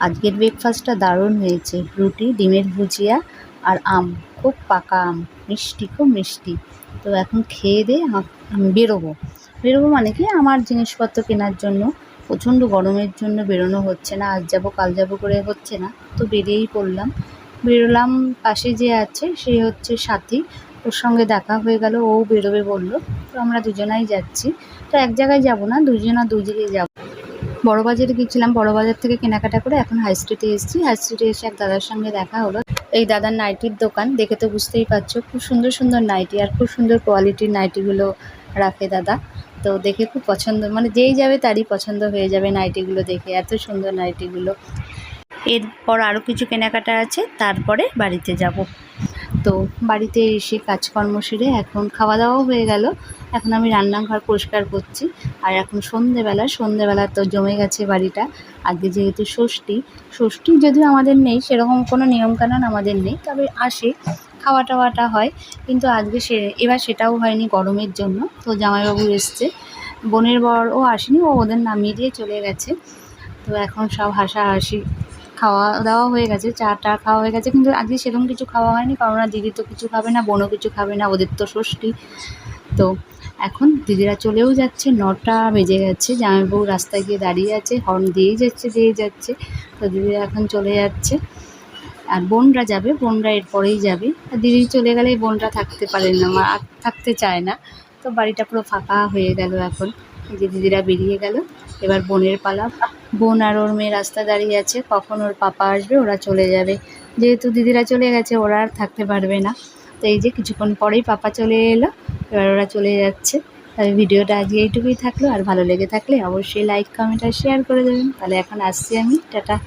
আজকের ব্রেকফাস্টটা দারুণ হয়েছে। রুটি, ডিমের ভুজিয়া আর আম। খুব পাকা আম। মিষ্টি খুব মিষ্টি। তো এখন খেয়ে দিয়ে আমি বেরোবো। বেরোবো মানে কি? আমার জিনিসপত্র কেনার জন্য। প্রচণ্ড গরমের জন্য বেরোনো হচ্ছে না। আজ যাব, কাল যাব করে হচ্ছে না। তো বেরিয়েই পড়লাম। বেরোলাম, পাশে যে আছে, সে হচ্ছে সাথী। ওর সঙ্গে দেখা হয়ে গেল। ও বেরোবে বলল। তো আমরা দুজনাই যাচ্ছি। তো এক জায়গায় যাব না? দুজনা দু জায়গায় যাব। বড় বাজারে গেছিলাম বড় বাজার থেকে কেনাকাটা করে এখন হাই স্ট্রিটে এসেছি। হাই স্ট্রিটে এসে এক দাদার সঙ্গে দেখা হলো। এই দাদার নাইটির দোকান, দেখে তো বুঝতেই পারছ, খুব সুন্দর সুন্দর নাইটি আর খুব সুন্দর কোয়ালিটির নাইটিগুলো রাখে দাদা। তো দেখে খুব পছন্দ মানে যেই যাবে তারই পছন্দ হয়ে যাবে নাইটিগুলো দেখে, এত সুন্দর নাইটিগুলো এরপর আরও কিছু কেনাকাটা আছে, তারপরে বাড়িতে যাব। তো বাড়িতে এসে কাজকর্ম সেরে এখন খাওয়া দাওয়াও হয়ে গেল। এখন আমি রান্নাঘর পরিষ্কার করছি। আর এখন সন্ধেবেলা সন্ধেবেলা তো জমে গেছে বাড়িটা। আজকে যেহেতু ষষ্ঠী ষষ্ঠী যদিও আমাদের নেই, সেরকম কোনো নিয়মকানুন আমাদের নেই, তবে আসে খাওয়া টাওয়াটা হয়। কিন্তু আজকে সে, এবার সেটাও হয়নি গরমের জন্য। তো জামাইবাবু এসছে। বোনের বর ও আসেনি, ও ওদের নামিয়ে দিয়ে চলে গেছে। তো এখন সব হাসাহাসি খাওয়া দাওয়া হয়ে গেছে, চা টা খাওয়া হয়ে গেছে, কিন্তু আজকে সেরকম কিছু খাওয়া হয়নি, কারণ দিদি তো কিছু খাবে না, বোনও কিছু খাবে না, ওদের তো ষষ্ঠী। তো এখন দিদিরা চলেও যাচ্ছে, নটা বেজে গেছে, জামাইবাবু রাস্তায় গিয়ে দাঁড়িয়ে আছে, হর্ন দিয়েই যাচ্ছে দিয়েই যাচ্ছে, তো দিদিরা এখন চলে যাচ্ছে। আর বোনরা যাবে, বোনরা এরপরেই যাবে। আর দিদি চলে গেলে বোনরা থাকতে পারেন না আর থাকতে চায় না, তো বাড়িটা পুরো ফাঁকা হয়ে গেল এখন। যে দিদিরা বেরিয়ে গেল। এবার বোনের পালা। বোন আর ওর মেয়ে রাস্তা দাঁড়িয়ে আছে। কখন ওর পাপা আসবে, ওরা চলে যাবে। যেহেতু দিদিরা চলে গেছে, ওরা আর থাকতে পারবে না। তো এই যে কিছুক্ষণ পরেই পাপা চলে এলো। এবার ওরা চলে যাচ্ছে। তবে ভিডিওটা আজকে এইটুকুই থাকল। আর ভালো লেগে থাকলে অবশ্যই লাইক কমেন্ট আর শেয়ার করে দেবেন। তাহলে এখন আসছি আমি। টাটা।